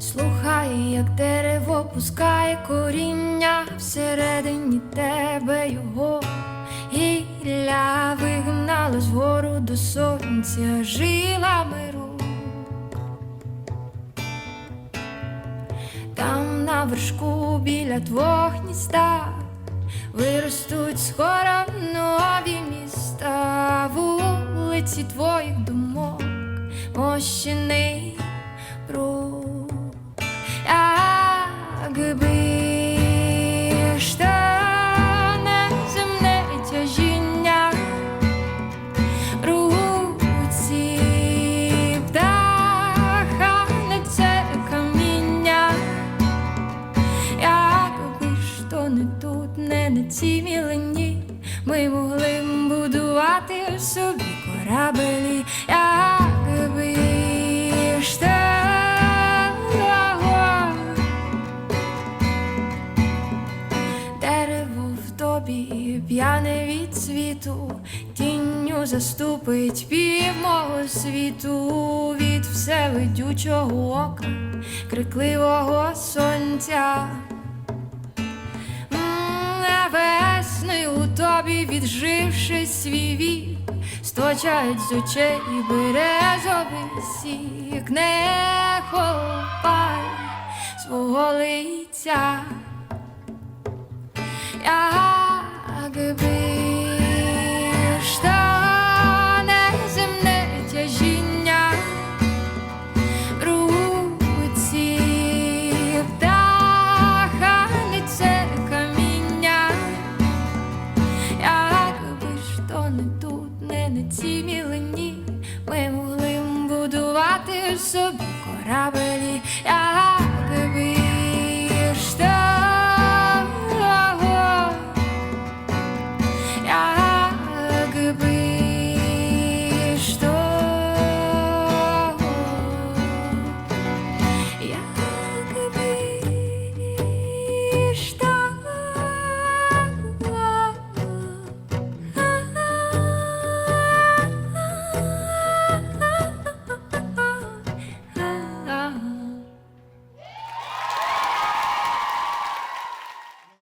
Слухай, як дерево пускає коріння всередині тебе його гілля вигнала згору до сонця жилами рук. Там на вершку біля твого гнізда виростуть скоро нові міста, вулиці твоїх думок, мощений не цій мілені, ми могли будувати собі корабелі, якби ж того. Дерево в тобі п'яне від світу, тінню заступить пів мого світу від всевидючого ока, крикливого сонця. Тобі, відживши свій вік, сточать з очей березовий сік, не хопай свого лиця. Штане не тут, не на цій мілені, ми могли будувати собі корабелі.